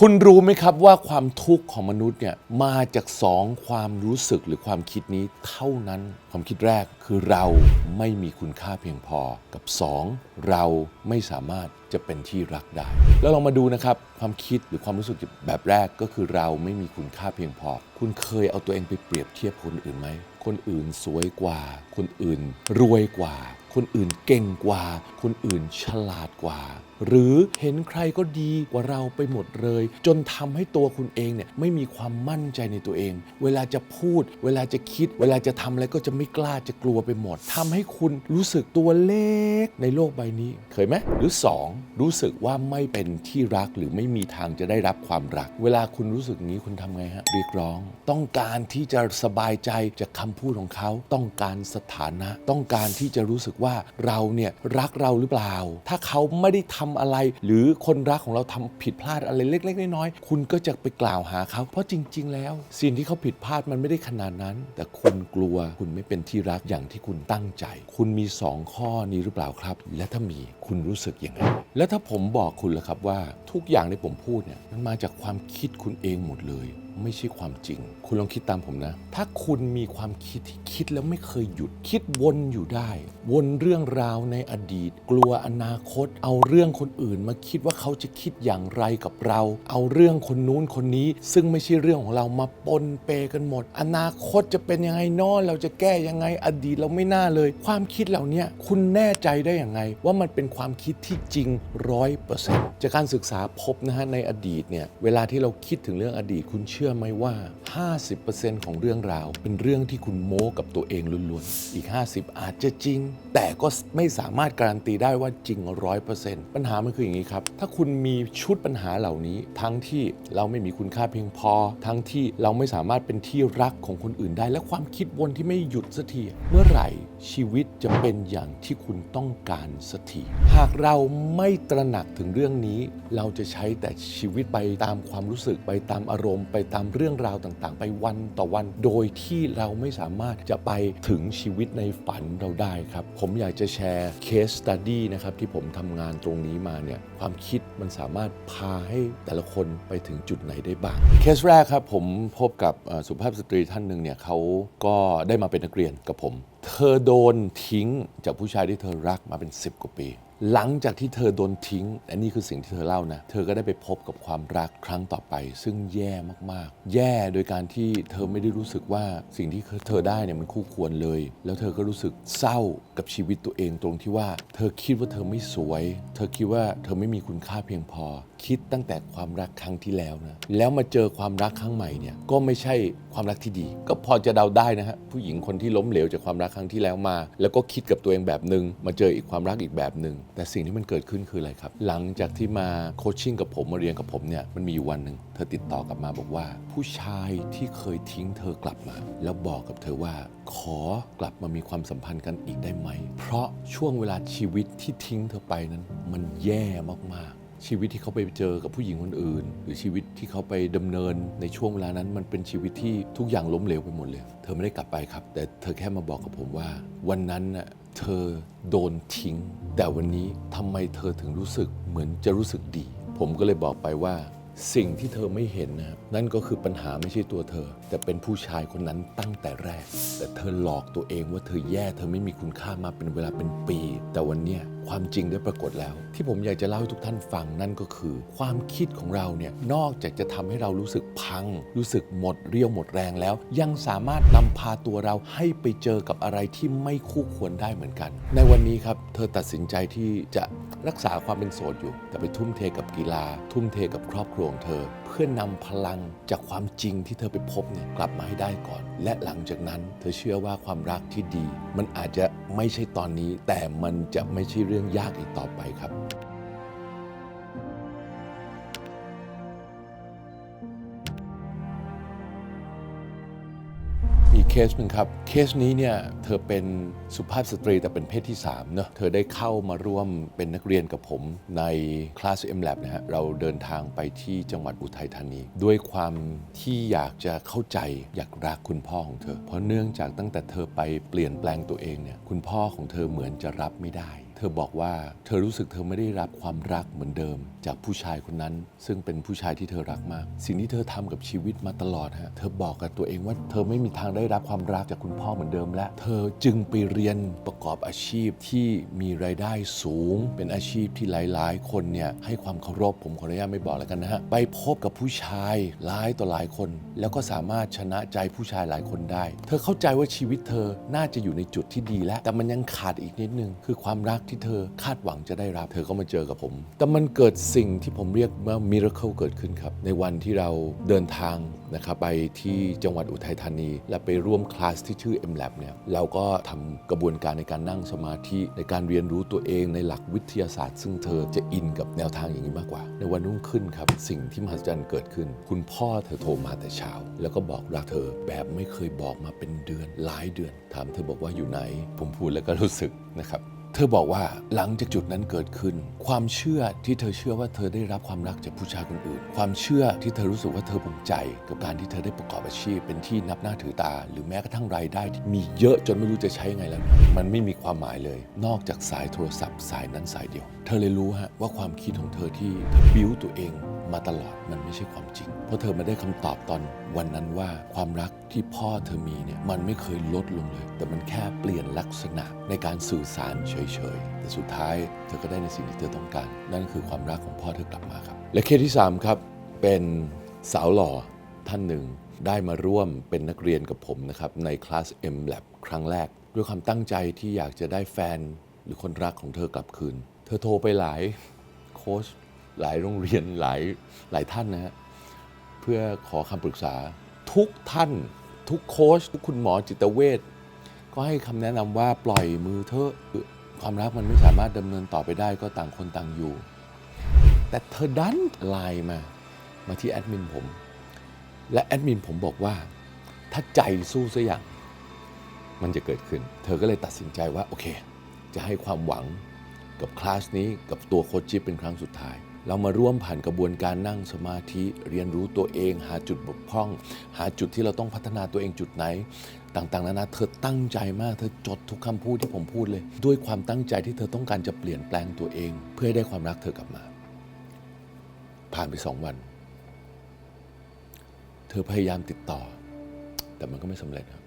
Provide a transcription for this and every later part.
คุณรู้ไหมครับว่าความทุกข์ของมนุษย์เนี่ยมาจากสองความรู้สึกหรือความคิดนี้เท่านั้น ความคิดแรกคือเราไม่มีคุณค่าเพียงพอกับสองเราไม่สามารถจะเป็นที่รักได้ แล้วลองมาดูนะครับความคิดหรือความรู้สึกแบบแรกก็คือเราไม่มีคุณค่าเพียงพอ คุณเคยเอาตัวเองไปเปรียบเทียบคนอื่นไหมคนอื่นสวยกว่า คนอื่นรวยกว่า คนอื่นเก่งกว่า คนอื่นฉลาดกว่า หรือเห็นใครก็ดีกว่าเราไปหมดเลย จนทำให้ตัวคุณเองเนี่ยไม่มีความมั่นใจในตัวเอง เวลาจะพูด เวลาจะคิด เวลาจะทำอะไรก็จะไม่กล้าจะกลัวไปหมดทำให้คุณรู้สึกตัวเล็กในโลกใบนี้ เคยไหมหรือ 2 รู้สึกว่าไม่เป็นที่รักหรือไม่มีทางจะได้รับความรัก เวลาคุณรู้สึกนี้คุณทำไงฮะเรียกร้อง ต้องการที่จะสบายใจจากคำพูดของเขา ต้องการสถานะ ต้องการที่จะรู้สึกว่าว่าเราเนี่ยรักเราหรือเปล่า ถ้าเขาไม่ได้ทำอะไร หรือคนรักของเราทำผิดพลาดอะไรเล็ก ๆ น้อยๆคุณก็จะไปกล่าวหาเขา เพราะจริง ๆ แล้ว สิ่งที่เขาผิดพลาดมันไม่ได้ขนาดนั้น แต่คุณกลัวคุณไม่เป็นที่รักอย่างที่คุณตั้งใจ คุณมีสองข้อนี้หรือเปล่าครับ และถ้ามีคุณรู้สึกยังไงแล้วถ้าผมบอกคุณล่ะครับว่าทุกอย่างที่ผมพูดเนี่ยมันมาจากความคิดคุณเองหมดเลย ไม่ใช่ความจริง คุณลองคิดตามผมนะ ถ้าคุณมีความคิดที่คิดแล้วไม่เคยหยุด คิดวนอยู่ได้ วนเรื่องราวในอดีต กลัวอนาคต เอาเรื่องคนอื่น มาคิดว่าเขาจะคิดอย่างไรกับเรา เอาเรื่องคนนู้นคนนี้ ซึ่งไม่ใช่เรื่องของเรามาปนเปกันหมด อนาคตจะเป็นยังไงนอนเราจะแก้ยังไงอดีตเราไม่น่าเลย ความคิดเหล่านี้คุณแน่ใจได้อย่างไง ว่ามันเป็นความคิดที่จริงร้อยเปอร์เซ็นต์จากการศึกษาพบนะฮะในอดีตเนี่ยเวลาที่เราคิดถึงเรื่องอดีตคุณเชื่อื่อไหมว่า 50%ของเรื่องราว เป็นเรื่องที่คุณโม้กับตัวเองล้วนๆ อีก 50 อาจจะจริง แต่ก็ไม่สามารถการันตีได้ว่าจริง 100%ปัญหามันคืออย่างนี้ครับ ถ้าคุณมีชุดปัญหาเหล่านี้ ทั้งที่เราไม่มีคุณค่าเพียงพอ ทั้งที่เราไม่สามารถเป็นที่รักของคนอื่นได้ และความคิดวนที่ไม่หยุดสักที เมื่อไหร่ชีวิตจะเป็นอย่างที่คุณต้องการสักทีหากเราไม่ตระหนักถึงเรื่องนี้ เราจะใช้แต่ชีวิตไปตามความรู้สึกไปตามอารมณ์ไปตามเรื่องราวต่างๆ ไปวันต่อวันโดยที่เราไม่สามารถจะไปถึงชีวิตในฝันเราได้ครับ ผมอยากจะแชร์เคสสตัดดี้นะครับ ที่ผมทำงานตรงนี้มาเนี่ยความคิดมันสามารถพาให้แต่ละคนไปถึงจุดไหนได้บ้าง เคสแรกครับผมพบกับสุภาพสตรีท่านหนึ่งเนี่ยเขาก็ได้มาเป็นนักเรียนกับผม เธอโดนทิ้งจากผู้ชายที่เธอรักมาเป็น 10 กว่าปี หลังจากที่เธอโดนทิ้งอันนี้คือสิ่งที่เธอเล่านะ เธอก็ได้ไปพบกับความรักครั้งต่อไป ซึ่งแย่มากๆ แย่โดยการที่เธอไม่ได้รู้สึกว่าสิ่งที่เธอได้เนี่ยมันคู่ควรเลย แล้วเธอก็รู้สึกเศร้ากับชีวิตตัวเองตรงที่ว่า เธอคิดว่าเธอไม่สวย เธอคิดว่าเธอไม่มีคุณค่าเพียงพอ คิดตั้งแต่ความรักครั้งที่แล้วนะแล้วมาเจอความรักครั้งใหม่เนี่ยก็ไม่ใช่ความรักที่ดี ก็พอจะเดาได้นะฮะผู้หญิงคนที่ล้มเหลวจากความรักครั้งที่แล้วมา แล้วก็คิดกับตัวเองแบบหนึ่งมาเจออีกความรักอีกแบบหนึ่งแต่สิ่งที่มันเกิดขึ้นคืออะไรครับ หลังจากที่มาโคชชิ่งกับผมมาเรียนกับผมเนี่ยมันมีอยู่วันหนึ่งเธอติดต่อกลับมาบอกว่า ผู้ชายที่เคยทิ้งเธอกลับมา แล้วบอกกับเธอว่า ขอกลับมามีความสัมพันธ์กันอีกได้ไหม เพราะช่วงเวลาชีวิตที่ทิ้งเธอไปนั้น มันแย่มากๆ ชีวิตที่เขาไปเจอกับผู้หญิงคนอื่น หรือชีวิตที่เขาไปดำเนินในช่วงเวลานั้น มันเป็นชีวิตที่ทุกอย่างล้มเหลวไปหมดเลย เธอไม่ได้กลับไปครับ แต่เธอแค่มาบอกกับผมว่า วันนั้นน่ะเธอโดนทิ้ง แต่วันนี้ทำไมเธอถึงรู้สึกเหมือนจะรู้สึกดี ผมก็เลยบอกไปว่าสิ่งที่เธอไม่เห็นนะนั่นก็คือปัญหาไม่ใช่ตัวเธอ แต่เป็นผู้ชายคนนั้นตั้งแต่แรก แต่เธอหลอกตัวเองว่าเธอแย่เธอไม่มีคุณค่ามาเป็นเวลาเป็นปี แต่วันเนี้ย ความจริงได้ปรากฏแล้ว ที่ผมอยากจะเล่าให้ทุกท่านฟังนั่นก็คือ ความคิดของเราเนี่ยนอกจากจะทำให้เรารู้สึกพัง รู้สึกหมดเรี่ยวหมดแรงแล้ว ยังสามารถนำพาตัวเราให้ไปเจอกับอะไรที่ไม่คู่ควรได้เหมือนกัน ในวันนี้ครับเธอตัดสินใจที่จะรักษาความเป็นโสดอยู่ แต่ไปทุ่มเทกับกีฬา ทุ่มเทกับครอบครัวของเธอ เพื่อนำพลังจากความจริงที่เธอไปพบเนี่ยกลับมาให้ได้ก่อน และหลังจากนั้น เธอเชื่อว่าความรักที่ดี มันอาจจะไม่ใช่ตอนนี้ แต่มันจะไม่ใช่เรื่องื่องยากอีกต่อไปครับมีเคสหนึ่งครับ เคสนี้เนี่ยเธอเป็นสุภาพสตรีแต่เป็นเพศที่3เนอะเธอได้เข้ามาร่วมเป็นนักเรียนกับผมในคลาส M Lab นะฮะ เราเดินทางไปที่จังหวัดอุทัยธานี ด้วยความที่อยากจะเข้าใจอยากรักคุณพ่อของเธอ เพราะเนื่องจากตั้งแต่เธอไปเปลี่ยนแปลงตัวเองเนี่ย คุณพ่อของเธอเหมือนจะรับไม่ได้ ธธอบอกว่าเธอรู้สึกเธอไม่ได้รับความรักเหมือนเดิม จากผู้ชายคนนั้น ซึ่งเป็นผู้ชายที่เธอรักมาก สิ่งที่เธอทำกับชีวิตมาตลอดฮะเธอบอกกับตัวเองว่าเธอไม่มีทางได้รับความรักจากคุณพ่อเหมือนเดิม และเธอจึงไปเรียนประกอบอาชีพที่มีรายได้สูง เป็นอาชีพที่หลาย ๆ คนเนี่ยให้ความเคารพผมขออนุญาตไม่บอกแล้วกันนะฮะไปพบกับผู้ชายหลายต่อหลายคน แล้วก็สามารถชนะใจผู้ชายหลายคนได้ เธอเข้าใจว่าชีวิตเธอน่าจะอยู่ในจุดที่ดีแล้วแต่มันยังขาดอีกนิดนึงคือความรักที่เธอคาดหวังจะได้รับ เธอก็มาเจอกับผม แต่มันเกิดสิ่งที่ผมเรียกว่ามิราเคิลเกิดขึ้นครับ ในวันที่เราเดินทางนะครับไปที่จังหวัดอุทัยธานี และไปร่วมคลาสที่ชื่อ MLab เนี่ยเราก็ทำกระบวนการในการนั่งสมาธิในการเรียนรู้ตัวเองในหลักวิทยาศาสตร์ ซึ่งเธอจะอินกับแนวทางอย่างนี้มากกว่า ในวันรุ่งขึ้นครับสิ่งที่มหัศจรรย์เกิดขึ้น คุณพ่อเธอโทรมาแต่เช้า แล้วก็บอกรักเธอแบบไม่เคยบอกมาเป็นเดือนหลายเดือน ถามเธอบอกว่าอยู่ไหน ผมพูดแล้วก็รู้สึกนะครับ เธอบอกว่าหลังจากจุดนั้นเกิดขึ้น ความเชื่อที่เธอเชื่อว่าเธอได้รับความรักจากผู้ชายคนอื่น ความเชื่อที่เธอรู้สึกว่าเธอภูมิใจ กับการที่เธอได้ประกอบอาชีพ เป็นที่นับหน้าถือตา หรือแม้กระทั่งรายได้ที่มีเยอะจนไม่รู้จะใช้ไงแล้ว มันไม่มีความหมายเลย นอกจากสายโทรศัพท์สายนั้นสายเดียว เธอเลยรู้ฮะว่าความคิดของเธอที่เธอบิ้วตัวเอง มาตลอดมันไม่ใช่ความจริง เพราะเธอมาได้คำตอบตอนวันนั้นว่าความรักที่พ่อเธอมีเนี่ยมันไม่เคยลดลงเลย แต่มันแค่เปลี่ยนลักษณะในการสื่อสารเฉยๆ แต่สุดท้ายเธอก็ได้ในสิ่งที่เธอต้องการ นั่นคือความรักของพ่อเธอกลับมาครับ และเคสที่3ครับเป็นสาวหล่อท่านหนึ่งได้มาร่วมเป็นนักเรียนกับผมนะครับในคลาส M Lab ครั้งแรก ด้วยความตั้งใจที่อยากจะได้แฟนหรือคนรักของเธอกลับคืน เธอโทรไปหลายโค้ช หลายโรงเรียนหลายหลายท่านนะฮะเพื่อขอคำปรึกษาทุกท่าน ทุกโค้ชทุกคุณหมอจิตเวชก็ให้คำแนะนำว่าปล่อยมือเถอะความรักมันไม่สามารถดำเนินต่อไปได้ก็ต่างคนต่างอยู่ แต่เธอดันไลน์มามาที่แอดมินผม และแอดมินผมบอกว่า ถ้าใจสู้สัอย่าง มันจะเกิดขึ้น เธอก็เลยตัดสินใจว่า โอเค จะให้ความหวังกับคลาสนี้กับตัวโคชจิ๊บเป็นครั้งสุดท้าย เรามาร่วมผ่านกระบวนการนั่งสมาธิเรียนรู้ตัวเอง หาจุดบกพร่อง หาจุดที่เราต้องพัฒนาตัวเองจุดไหน ต่างๆนานาเธอตั้งใจมาก เธอจดทุกคำพูดที่ผมพูดเลย ด้วยความตั้งใจที่เธอต้องการจะเปลี่ยนแปลงตัวเอง เพื่อให้ได้ความรักเธอกลับมา ผ่านไปสองวัน เธอพยายามติดต่อ แต่มันก็ไม่สำเร็จครับ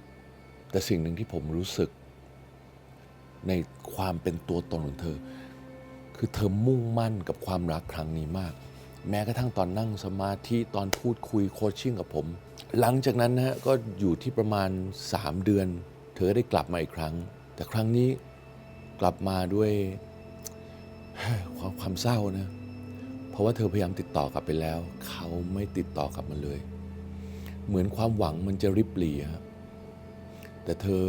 แต่สิ่งหนึ่งที่ผมรู้สึกในความเป็นตัวตนของเธอ คือเธอมุ่งมั่นกับความรักครั้งนี้มาก แม้กระทั่งตอนนั่งสมาธิตอนพูดคุยโคชชิ่งกับผม หลังจากนั้นนะฮะก็อยู่ที่ประมาณ 3 เดือน เธอได้กลับมาอีกครั้ง แต่ครั้งนี้กลับมาด้วยความความเศร้านะ เพราะว่าเธอพยายามติดต่อกลับไปแล้ว เขาไม่ติดต่อกลับมาเลย เหมือนความหวังมันจะริบหรี่ครับแต่เธอ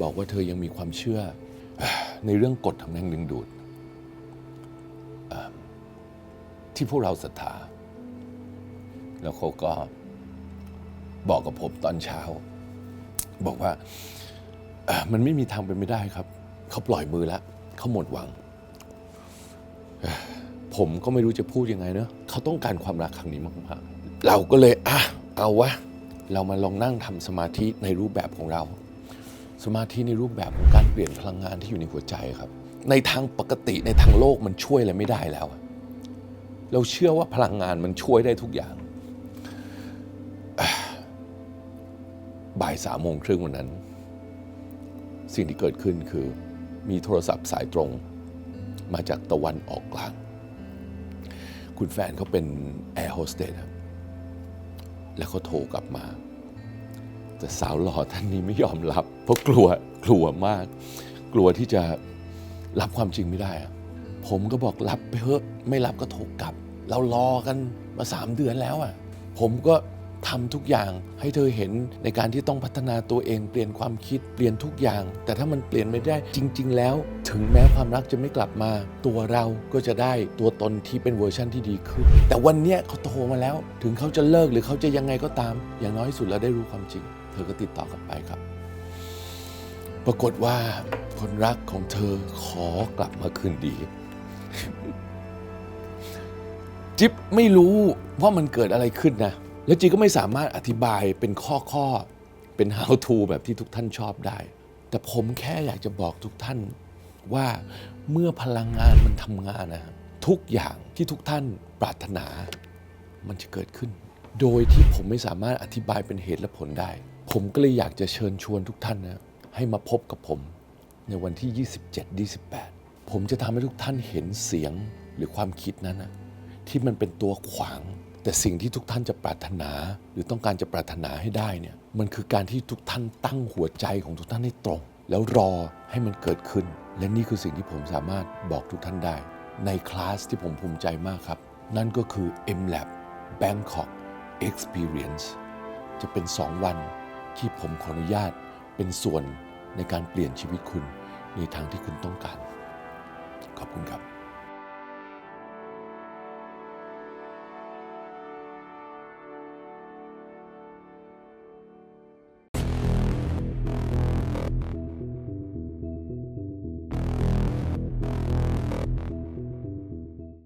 บอกว่าเธอยังมีความเชื่อในเรื่องกฎทางแรงดึงดูด ที่พวกเราศรัทธา แล้วเขาก็บอกกับผมตอนเช้า บอกว่ามันไม่มีทางเป็นไม่ได้ครับ เขาปล่อยมือแล้วเขาหมดหวัง ผมก็ไม่รู้จะพูดยังไงเนอะเขาต้องการความรักครั้งนี้มากๆเราก็เลยอะเอาวะเรามาลองนั่งทำสมาธิในรูปแบบของเรา สมาธิในรูปแบบของการเปลี่ยนพลังงานที่อยู่ในหัวใจครับ ในทางปกติในทางโลกมันช่วยอะไรไม่ได้แล้ว เราเชื่อว่าพลังงานมันช่วยได้ทุกอย่าง บ่ายสามโมงครึ่งวันนั้น สิ่งที่เกิดขึ้นคือมีโทรศัพท์สายตรงมาจากตะวันออกกลาง คุณแฟนเขาเป็นแอร์โฮสเตสแล้วเขาโทรกลับมา แต่สาวหล่อท่านนี้ไม่ยอมรับ เพราะกลัวกลัวมาก กลัวที่จะรับความจริงไม่ได้อะ ผมก็บอกรับไปเถอะไม่รับก็โทรกลับ เรารอกันมาสามเดือนแล้วอะ ผมก็ทำทุกอย่างให้เธอเห็นในการที่ต้องพัฒนาตัวเองเปลี่ยนความคิดเปลี่ยนทุกอย่าง แต่ถ้ามันเปลี่ยนไม่ได้จริง ๆ แล้ว ถึงแม้ความรักจะไม่กลับมา ตัวเราก็จะได้ตัวตนที่เป็นเวอร์ชั่นที่ดีขึ้น แต่วันเนี้ยเขาโทรมาแล้ว ถึงเขาจะเลิกหรือเขาจะยังไงก็ตาม อย่างน้อยสุดเราได้รู้ความจริง เธอก็ติดต่อกลับไปครับ ปรากฏว่าคนรักของเธอขอกลับมาคืนดี จิ๊บไม่รู้ว่ามันเกิดอะไรขึ้นนะ แล้วจิ๊บก็ไม่สามารถอธิบายเป็นข้อข้อๆเป็น how to แบบที่ทุกท่านชอบได้ แต่ผมแค่อยากจะบอกทุกท่านว่าเมื่อพลังงานมันทำงานนะฮะทุกอย่างที่ทุกท่านปรารถนา มันจะเกิดขึ้น โดยที่ผมไม่สามารถอธิบายเป็นเหตุและผลได้ ผมก็เลยอยากจะเชิญชวนทุกท่านนะให้มาพบกับผมในวันที่ 27 28 ผมจะทำให้ทุกท่านเห็นเสียงหรือความคิดนั้นนะที่มันเป็นตัวขวาง แต่สิ่งที่ทุกท่านจะปรารถนา หรือต้องการจะปรารถนาให้ได้เนี่ยมันคือการที่ทุกท่านตั้งหัวใจของทุกท่านให้ตรง แล้วรอให้มันเกิดขึ้น และนี่คือสิ่งที่ผมสามารถบอกทุกท่านได้ ในคลาสที่ผมภูมิใจมากครับ นั่นก็คือ MLab Bangkok Experience จะเป็น 2 วันที่ผมขออนุญาตเป็นส่วนในการเปลี่ยนชีวิตคุณในทางที่คุณต้องการ ขอบคุณครับ